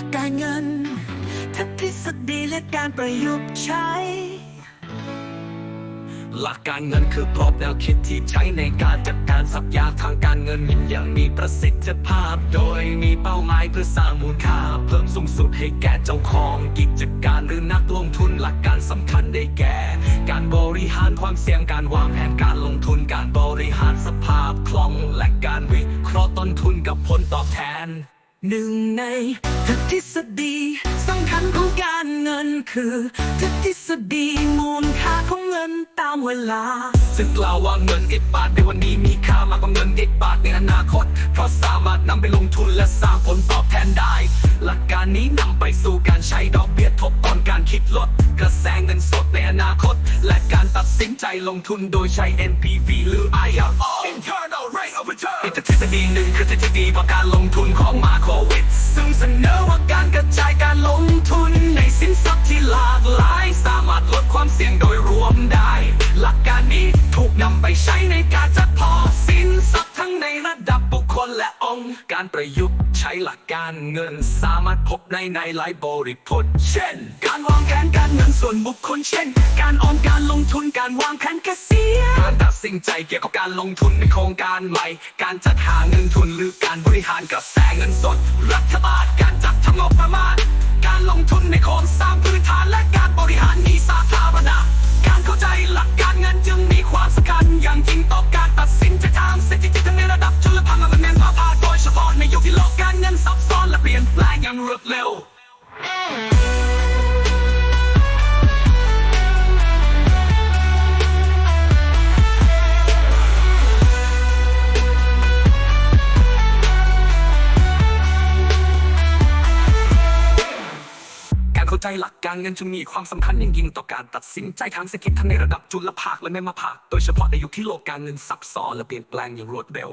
ลักการเงินทั้งทฤษฎีและการประยุกต์ใช้ หลักการเงินคือกรอบแนวคิดที่ใช้ในการจัดการทรัพยากทางการเงินอย่างมีประสิทธิภาพ โดยมีเป้าหมายเพื่อสร้างมูลค่า เพิ่มสูงสุดให้แก่เจ้าของกิจการหรือนักลงทุนหลักการสำคัญได้แก่ การบริหารความเสี่ยงการวางแผนการลงทุนการบริหารสภาพคล่องและการวิเคราะห์ต้นทุนกับผลตอบแทน หนึ่งในทฤษฎีสำคัญของการเงินคือทฤษฎีมูลค่าของเงินตามเวลา ซึ่งกล่าวว่าเงินเอ็ดบาทในวันนี้มีค่ามากกว่าเงินเอ็ดบาทในอนาคต เพราะสามารถนำไปลงทุนและสร้างผลตอบแทนได้ หลักการนี้นำไปสู่การใช้ดอกเบี้ยทบต้นการคิดลด กระแสเงินสดในอนาคต และการตัดสินใจลงทุนโดยใช้ NPV หรือ IRR Internal Rate of Return อีกทฤษฎีหนึ่งคือทฤษฎีว่าการลงทุน ใช้ในการจัดพอร์ตสินทรัพย์ทั้งในระดับบุคคลและองค์ การประยุกต์ใช้หลักการเงินสามารถพบในในหลายบริบทเช่น การวางแผนการเงินส่วนบุคคลเช่น การออมการลงทุนการวางแผนเกษียณการตัดสินใจเกี่ยวกับการลงทุนในโครงการใหม่ การจัดหาเงินทุนหรือการบริหารกระแสเงินสด รัฐบาลการจัดทำงบประมาณ การลงทุนในโครงสร้าง วดเร็วการเข้าใจหลักการเงินจึงมีความสำคัญอย่างยิ่งต่อการตัดสินใจทางเศรษฐกิจทั้งในระดับจุลภาคและแม่มาภาค โดยเฉพาะในยุคที่โลกการเงินซับซ้อนและเปลี่ยนแปลงอย่างรวดเร็ว